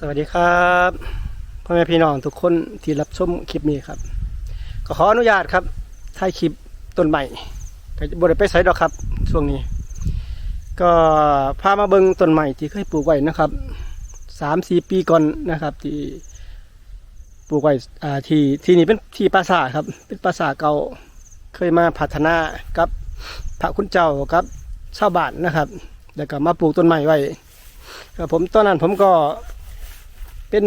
สวัสดีครับพ่อแม่พี่น้องทุกคนที่รับชมคลิปนี้ครับ ก็ขออนุญาตครับถ่ายคลิปต้นใหม่ก็บริไปใส่ดอกครับ ช่วงนี้ ก็พามาเบิงต้นใหม่ที่เคยปลูกไว้นะครับสามสี่ปีก่อนนะครับ ที่ปลูกไว้อ่าที่ที่นี่เป็นที่ปราสาทครับ เป็นปราสาทเก่าเคยมาพัฒนากับพระคุณเจ้ากับชาวบ้านนะครับ แล้วก็มาปลูกต้นใหม่ไว้ผมตอนนั้นผมก็ เป็น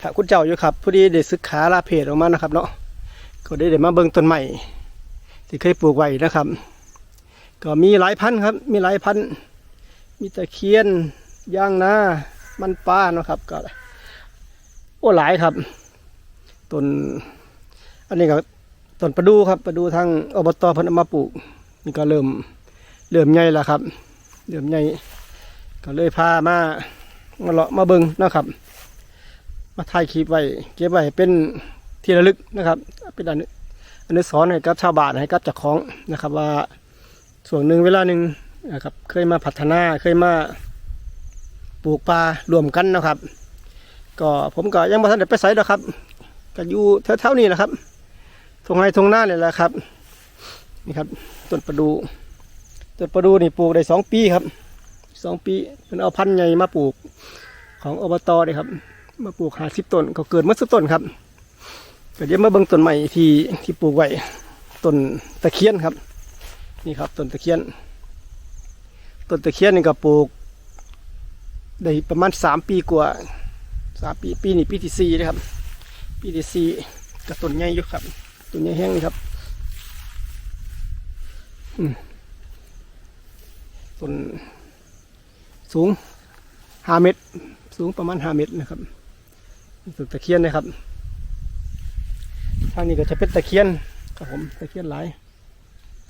พระคุณเจ้าอยู่ครับพอดีได้ศึกขาลาเพจออกมานะครับ เนาะก็ได้เดี๋ยวมาเบิ่งต้นใหม่ที่เคยปลูกไว้นะครับ ก็มีหลายพันธุ์ครับ มีหลายพันธุ์มีตะเคียนย่างนามันป้าเนาะครับ ก็โอ้หลายครับต้นอันนี้ก็ต้นประดูครับประดูทางอบตพนมาปลูกนี่ก็เริ่มเริ่มใหญ่แล้วครับ เริ่มใหญ่ก็เลยพามา มาเลาะมาเบิงนะครับ มาถ่ายคลิปไว้เก็บไว้เป็นที่ระลึกนะครับ เป็นอันอันนี้สอนให้กับชาวบ้านให้กับเจ้าของนะครับ ว่าส่วนหนึ่งเวลาหนึ่งนะครับ เคยมาพัฒนาเคยมาปลูกป่ารวมกันนะครับ ก็ผมก็ยังม่ทันได้ไปใส่หรอกครับก็อยู่แถวๆนี้แหละครับทงไห้ทงหน้าเนี่ยแหละครับ นี่ครับต้นประดูต้นประดูนี่ปลูกได้สองปีครับ สองปีเป็นเอาพันธุ์ใหญ่มาปลูกของอบตเลยครับ มาปลูกหาสิบต้นก็เกิดเมื่อสิบต้นครับก็เดี๋ยวมาเบิ่งต้นใหม่ที่ที่ปลูกไว้ต้นตะเคียนครับ นี่ครับต้นตะเคียนต้นตะเคียนนี่ก็ปลูกได้ประมาณสามปีกว่าสามปีปีนี้ปีที่สี่นะครับ ปีที่สี่ก็ต้นใหญ่อยู่ครับต้นใหญ่แห้งนี่ครับอืมต้น สูงห้าเมตร สูงประมาณห้าเมตรนะครับสุดตะเคียนนะครับทางนี้ก็จะเป็นตะเคียนครับผมตะเคียนหลาย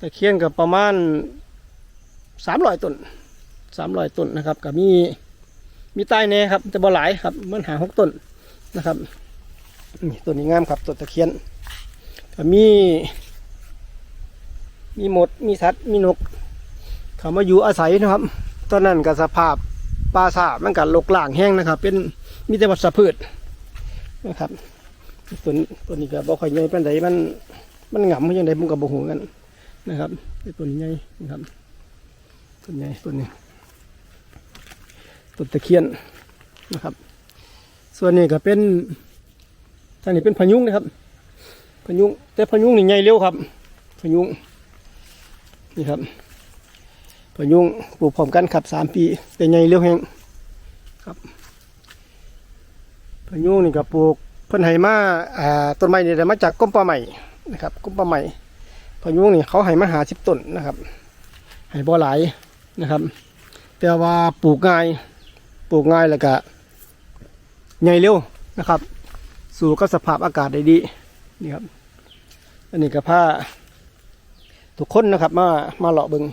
ตะเคียนกับประมาณสามร้อยต้นสามร้อยต้นนะครับกับมีมีใต้แน่ครับจะบ่หลายครับมันหาหกต้นนะครับนี่ต้นนี้งามครับต้นตะเคียนก็มี มีหมดมีสัตว์มีนกเขามาอยู่อาศัยนะครับ ตอนนั้นกับสภาพปราสามันกับลกล่างแห้งนะครับ เป็นมีแต่วัชพืชนะครับตัวนี้ตัวนี้ก็บ่ค่อยใหญ่ปานใดมัน มันหงำมันยังไงมันก็บ่หูกันนะครับไอ้ตัวนี้ใหญ่นะครับตัวใหญ่ตัวนี้ต้นตะเคียนนะครับ ส่วนนี้ก็เป็นท่างนี้เป็นพยุงนะครับ พยุงแต่พยุงนี่ใหญ่เร็วครับ พยุงนี่ครับ พะยุงปลูกพร้อมกันครับสามปีแต่ใหญ่เร็วแห้งครับพะยุงนี่ก็ปลูกเพิ่นให้มาอ่าต้นไม้นี่ได้มาจากก้มปลาใหม่นะครับก้มปลาใหม่พะยุงนี่เขาให้มาหาสิบต้นนะครับให้บ่หลายนะครับแต่ว่าปลูกง่ายปลูกง่ายแล้วก็ใหญ่เร็วนะครับ สู่กับสภาพอากาศได้ดีนี่ครับอันนี้ก็ผ้าทุกคนนะครับมามาเลาะเบิง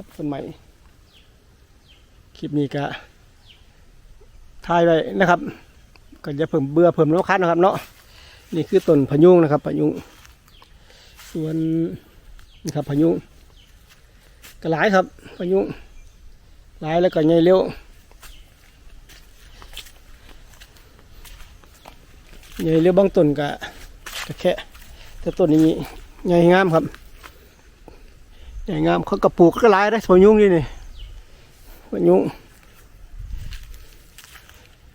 ครับต้นใหม่คลิปนี้ก็ถ่ายไว้นะครับก็จะเพิ่มเบื่อเพิ่มน้ำคัดนะครับ เนาะนี่คือต้นพยุงนะครับพยุงส่วนนี่ครับพยุงก็หลายครับพยุงหลายแล้วก็ใหญ่เร็วใหญ่เร็วบางต้นก็ก็แค่แต่ต้นนี้ใหญ่งามครับ ใหญ่งามเขากระปลูกก็หลายได้พะยุงนี่นี่พะยุง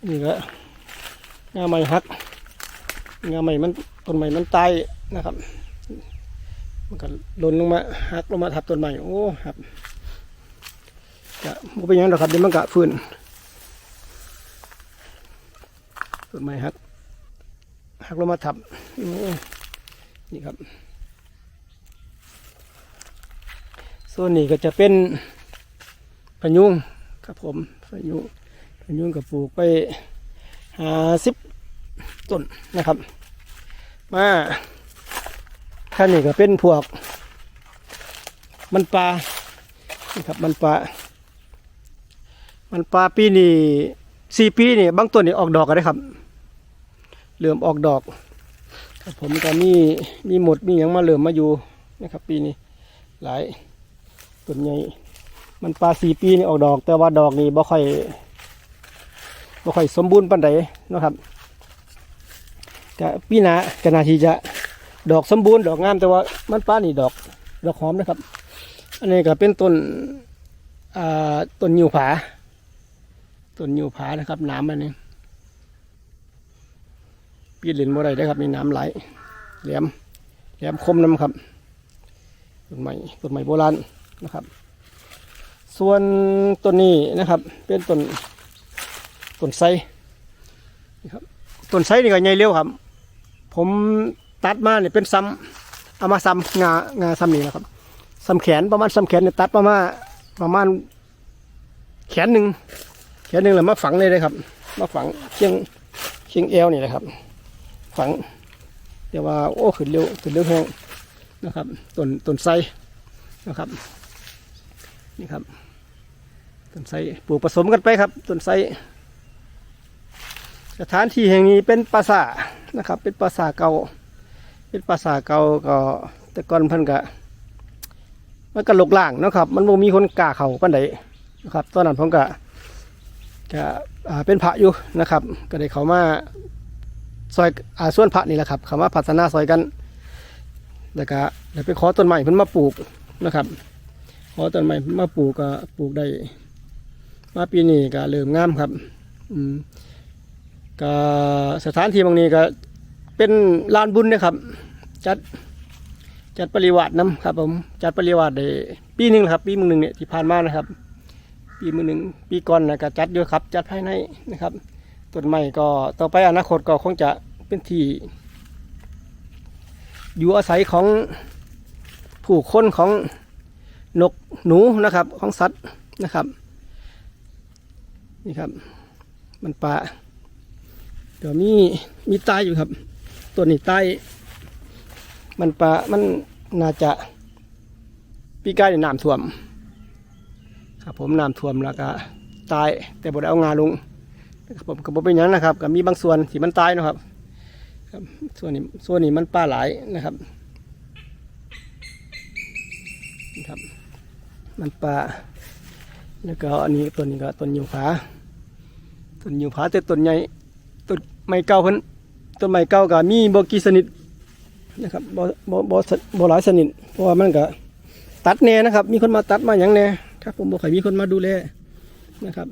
นี่ก็งาใหม่หักงาใหม่มันต้นใหม่มันตายนะครับมันก็หล่นลงมาหักลงมาทับต้นใหม่โอ้ครับจะมันเป็นยังหรอครับเดี๋ยวมันกะฟื้นต้นใหม่หักหักลงมาทับนี่ครับ ส่วนนี้ก็จะเป็นพยุงครับผมพยุงพยุงกับปลูกไปหาสิบต้นนะครับ มาท่านนี้ก็เป็นพวก มันปลานี่ครับมันปลามันปลาปีนี้สี่ปีนี่บางต้นนี่ออกดอกกันได้ครับเริ่อมออกดอกครับผมก็มีมีหมดมีอย่างมาเริ่อมมาอยู่นะครับ ปีนี้หลาย ต้นใหญ่มันปลาสี่ปีนี่ออกดอก แต่ว่าดอกนี่บ่ค่อยบ่ค่อยสมบูรณ์ปานใดนะครับก็ปีหน้าก็น่าที่จะดอกสมบูรณ์ดอกงามแต่ว่ามันป้านี่ดอกดอกหอมนะครับ อันนี้ก็เป็นต้นอ่าต้นยิวผาต้นยิวผานะครับน้ำอันนี้ปีนเหรียญบ่ได้ได้ครับมีน้ำไหลแหลมแหลมคมน้ำครับต้นไม้ต้นไม้โบราณ นะครับ ส่วนต้นนี้นะครับ เป็นต้นต้นไทรนะครับต้นไทรนี่ก็ใหญ่เร็วครับ ผมตัดมาเนี่ยเป็นซ้ำเอามาซ้ำงางาซ้ำนี่นะครับซ้ำแขนประมาณซ้ำแขนเนี่ยตัดประมาณประมาณแขนหนึ่งแขนหนึ่งแล้วมาฝังเลยเลยครับ มาฝังเชียงเชียงเอวนี่แหละครับ ฝังแต่ว่าโอ้ขึ้นเร็วขึ้นเร็วแห้งนะครับต้นต้นไทรนะครับ นี่ครับต้นไทรปลูกผสมกันไปครับต้นไทรสถานที่แห่งนี้เป็นปราสาทนะครับ เป็นปราสาทเก่า เป็นปราสาทเก่าก็แต่ก่อนพิ่นก็มันก็ลกล่างนะครับ มันบ่มีคนกล้าเข้าปานใดนะครับตอนนั้นผมก็ก็อ่าเป็นพระอยู่นะครับ ก็ได้เขามาซอยอาส่วนพระนี่แหละครับเขามาพัฒนาซอยกันแล้วก็ได้ไปขอต้นไม้เพิ่นมาปลูกนะครับ พอต้นไม้มาปลูกก็ปลูกได้มาปีนี้ก็เริ่มงามครับอืมก็สถานที่บางนี้ก็เป็นลานบุญนะครับ จัดจัดปริวาสน้ำครับผมจัดปริวาสได้ปีหนึ่งครับ ปีมือหนึ่งเนี่ยที่ผ่านมานะครับ ปีมือหนึ่งปีก่อนนะก็จัดเยอะครับ จัดภายในนะครับต้นไม้ก็ต่อไปอนาคตก็คงจะเป็นที่อยู่อาศัยของผู้คนของ นกหนูนะครับ ของสัตว์นะครับนี่ครับ มันปลาเดี๋ยวมีมีตายอยู่ครับ ตัวนี้ตายมันปลามันน่าจะปีกายน้ำท่วม ครับผมน้ำท่วมแล้วก็ตายแต่บดเอางาลงนะครับผมก็บเป็นหยังนะครับก็มีบางส่วนที่มันตายนะครับครับส่วนนี้ส่วนนี้มันปลาหลายนะครับนี่ครับ มันปลาแล้วก็อันนี้ต้นนี้ก็ต้นยูผาต้นยูผาแต่ต้นใหญ่ต้นไม้เก่าเพิ่นต้นไม้เก่าก็มีบ่กี่ชนิดนะครับบ่บ่บ่บ่หลายชนิดเพราะว่ามันก็ตัดแน่นะครับ มีคนมาตัดมาหยังแน่ครับผมบ่ค่อยมีคนมาดูแลนะครับ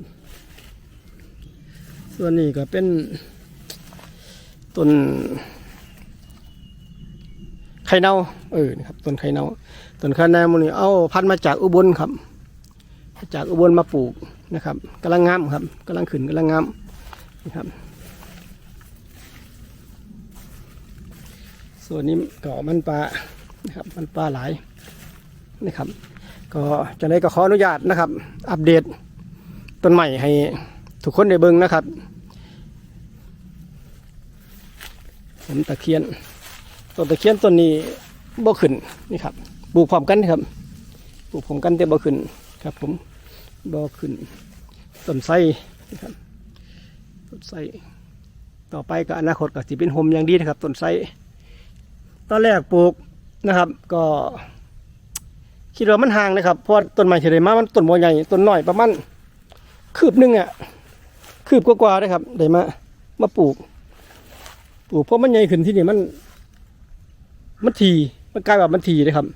ส่วนนี้ก็เป็นต้นไข่เน่าเออนะครับต้นไข่เน่า ต้นคะแนนมันนี่เอาพันมาจากอุบลครับ จากอุบลมาปลูกนะครับกำลังงามครับกำลังขึ้นกำลังงามนะครับส่วนนี้ก็มันปลานะครับมันปลาหลายนะครับ ก็จะได้ก็ขออนุญาตนะครับ อัปเดตต้นใหม่ให้ทุกคนได้เบิ่งนะครับ ผมตะเคียนต้นตะเคียนต้นนี้บ่ขึ้นนี่ครับ ปลูกพร้อมกันครับ ปลูกพร้อมกันแต่บ่ขึ้นครับ ผมบ่ขึ้นต้นไทรนะครับต้นไทรต่อไปก็อนาคตก็สิเป็นโฮมอย่างดีนะครับต้นไทรตอนแรกปลูกนะครับ ก็คิดว่ามันห่างนะครับเพราะว่าต้นไม้ที่ได้มามันต้นบ่ใหญ่ต้นน้อยประมาณคืบหนึงอะคืบกว่าๆนะครับได้มามาปลูก ปลูกเพราะมันใหญ่ขึ้นที่นี่มันมันทีมันกลายว่ามันทีเลยครับ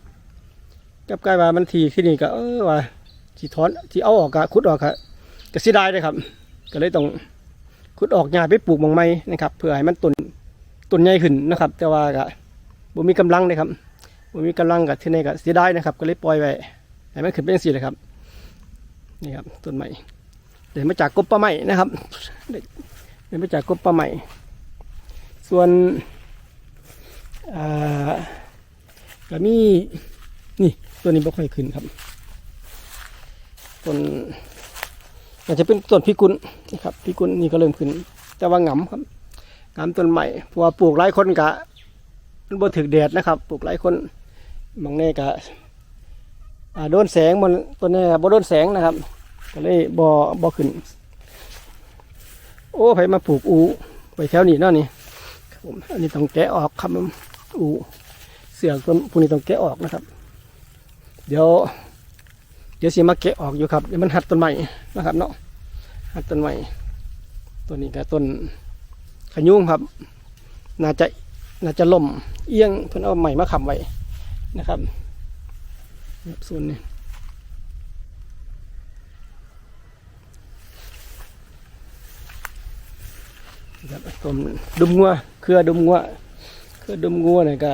กับกลายว่ามันทีที่นี่ก็เออว่าที่ถอนที่เอาออกกะขุดออกกะก็เสียดายเลยครับ ก็เลยต้องขุดออกหญ้าไปปลูกมองไม้นะครับ เพื่อให้มันต้นต้นใหญ่ขึ้นนะครับ แต่ว่าก็บ่มีกำลังเลยครับบ่มีกำลังกับที่นี่ก็เสียดายนะครับ ก็เลยปล่อยไว้ให้มันขึ้นเป็นสีเลยครับนี่ครับต้นไม้เดี๋ยวมาจากกบปลาไม้นะครับเดี๋ยวมาจากกบปลาไม้ส่วนอ่าก็มีนี่ ตัวนี้บ่ค่อยขึ้นครับต้นอาจจะเป็นต้นพิกุลนะครับพิกุลนี่ก็เริ่มขึ้น แต่ว่าหงำครับหงำต้นใหม่เพราะว่าปลูกหลายคนกะมันบ่ถึกแดดนะครับ ปลูกหลายคนบางแน่กะโดนแสงมันตัวนี้บ่โดนแสงนะครับก็เลยบ่บ่ขึ้น โอ้ไผมาปลูกอูไปแถวนี้เนาะนี่ครับผมอันนี้ต้องแกะออกครับอูเสือกตัวพวกนี้ต้องแกะออกนะครับ เดี๋ยว เดี๋ยวสิมาแกะออกอยู่ครับเดี๋ยวมันหัดต้นใหม่นะครับเนาะหัดต้นใหม่ตัวนี้ก็ต้นขยุงครับ น่าจะน่าจะล่มเอียงเพิ่นเอาใหม่มาค้ำไว้นะครับครับส่วนนี้ครับต้นดุมงัวเครือดุมงัวเครือดุมงัวเนี่ยก็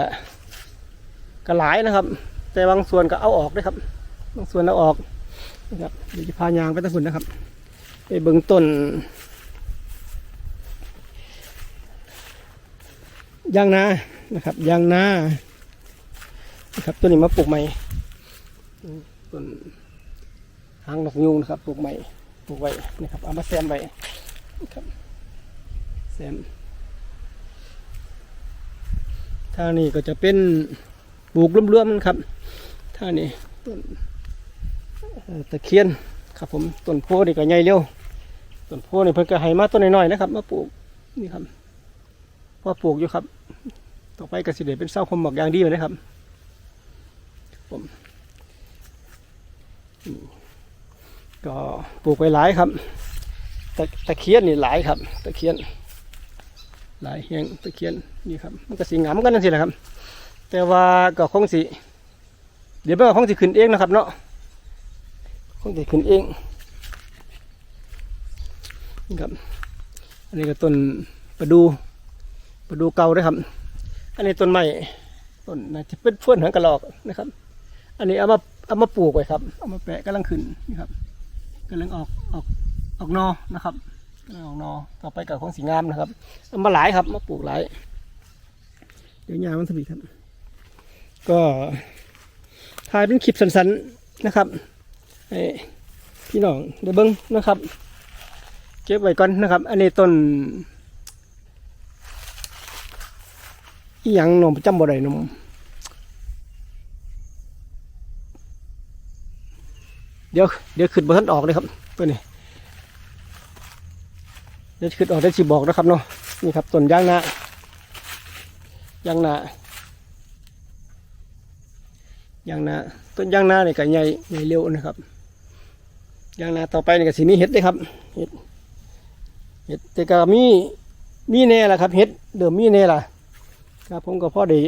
ก็หลายนะครับ แต่บางส่วนก็เอาออกด้วยครับ บางส่วนเอาออกนะครับเดี๋ยวจะพายางไปตั้งคุณนะครับ ไปเบื้องต้นยางนานะครับยางนานะครับตัวนี้มาปลูกใหม่ต้นหางนกยูงนะครับปลูกใหม่ปลูกไว้นะครับเอามาแซมไว้ครับแซมทางนี้ก็จะเป็นปลูกรวมๆนะครับ ทางนี้ต้นเอ่อตะเคียนครับผมต้นโพนี่ก็ใหญ่เร็วต้นโพนี่เพิ่นก็ให้มาต้นน้อยๆนะครับ มาปลูกนี่ครับพอปลูกอยู่ครับ ต่อไปก็สิเดเป็นเศร้าคมหมอกอย่างดีเลยนะครับผมนี่ก็ปลูกไว้หลายครับตะตะเคียนนี่หลายครับ ตะเคียน หลายแห่งตะเคียนนี่ครับ มันก็สีงามกันนั่นสิแหละครับ แต่ว่าก็คงสิ เดี๋ยวมันก็คงสิขึ้นเองนะครับเนาะคงสิขึ้นเองนี่ครับ อันนี้ก็ต้นประดูประดูเก่าด้วยครับ อันนี้ต้นไม้ต้นน่าจะเป็นเฟื่อนหางกระรอกนะครับ อันนี้เอามาเอามาปลูกไว้ครับ เอามาแปะกำลังขึ้นนี่ครับกำลังออกออกออกนอนะครับกำลังออกนอต่อไปกับของสีงามนะครับเอามาหลายครับมาปลูกหลายเดี๋ยวยามันสบีครับ ก็ ถ่ายเป็นคลิปสั้นๆนะครับพี่น้องได้เบิ้งนะครับ เก็บไว้ก่อนนะครับ อันนี้ต้นอีหยังหนมจำบ่ได้หนมเดี๋ยวเดี๋ยวขึ้นบ่ทันออกเลยครับตัวนี้เดี๋ยวขึ้นออกได้สิบอกนะครับเนาะนี่ครับต้นยางนายางนา ยางนาต้นยางนาเนี่ยก็ใหญ่ใหญ่เร็วนะครับยางนาต่อไปเนี่ยก็สิมีเห็ดเลยครับเห็ดเห็ดแต่ก็มีมีแน่ละครับเห็ดเดิมมีแน่ละครับผมก็พ่อดี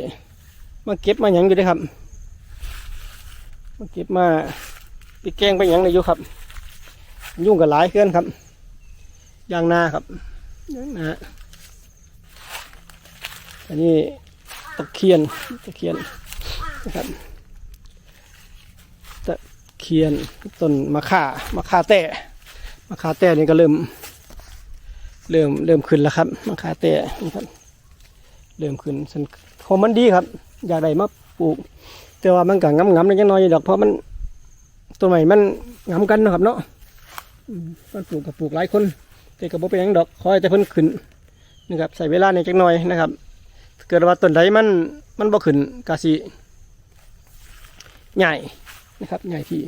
มาเก็บมาหยังอยู่เด้อครับมาเก็บมาไปแกงไปหยังเลยอยู่ครับ ยุ่งกับหลายเพื่อนครับยางนาครับยางนาอันนี้ตะเคียนตะเคียนนะครับ เคียนต้นมะข่ามะข่าแต้มะข่าแต้นี่ก็เริ่ม เริ่มเริ่มขึ้นแล้วครับมะข่าแต้นี่ครับเริ่มขึ้นสันของมันดีครับ อยากได้มาปลูก แต่ว่ามันก็งำงำๆนิดน้อยดอกเพราะมันต้นใหม่มันงำกันนะครับเนาะมันปลูกกับปลูกหลายคน แต่ก็บ่เป็นหยังดอกคอยแต่เพิ่นขึ้นนะครับใส่เวลาในจักหน่อยนะครับ เกิดว่าต้นใดมันมันบ่ขึ้นกาสิใหญ่ นะครับใหญ่ที่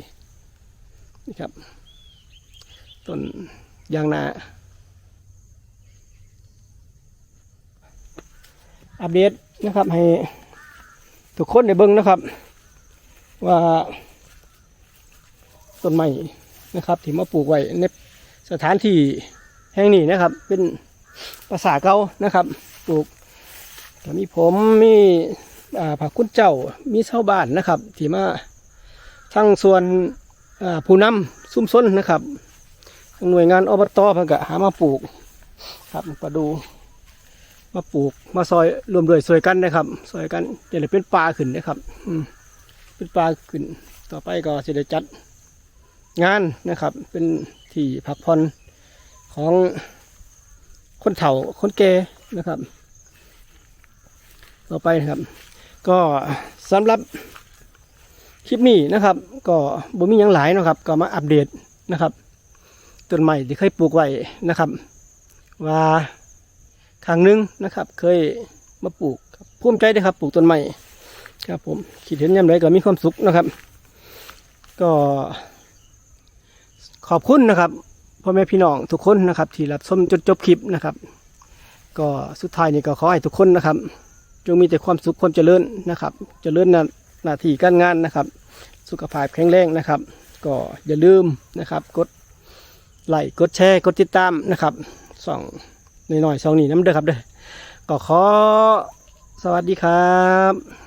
นี่ครับต้นยางนา อัปเดตนะครับให้ทุกคนได้เบิ่งนะครับ ว่าต้นไม้นะครับที่มาปลูกไว้ในสถานที่แห่งนี้นะครับ เป็นภาษาเก่านะครับ ปลูกมีผมมีผักคุณเจ้ามีชาวบ้านนะครับ ที่มา ทั้งส่วนผู้นำซุ้มซ้นนะครับ หน่วยงานอบตพิ่นก็หามาปลูกครับมาดูมาปลูกมาซอยรวมด้วยซอยกันนะครับซอยกันจะได้เป็นปลาขึ้นนะครับอืเป็นปลาขึ้น ต่อไปก็จะได้จัดงานนะครับ เป็นที่พักผ่อนของคนเฒ่าคนแก่นะครับ ต่อไปนะครับ ก็สำหรับ คลิปนี้นะครับ ก็บ่มีหยังหลายนะครับ ก็มาอัปเดตนะครับต้นใหม่ที่เคยปลูกไว้นะครับ ว่าครั้งหนึ่งนะครับ เคยมาปลูกภูมิใจด้วยครับ ปลูกต้นไม้ครับผมคิดเห็นยามใดก็มีความสุขนะครับ ก็ขอบคุณนะครับพ่อแม่พี่น้องทุกคนนะครับ ที่รับชมจนจบคลิปนะครับ ก็สุดท้ายนี่ก็ขอให้ทุกคนนะครับ จงมีแต่ความสุขความเจริญนะครับ เจริญน้า หน้าที่การงานนะครับ สุขภาพแข็งแรงนะครับ ก็อย่าลืมนะครับ กดไลค์กดแชร์กดติดตามนะครับสองหน่อยๆสองนี่น้ำเด้อครับเด้อก็ขอสวัสดีครับ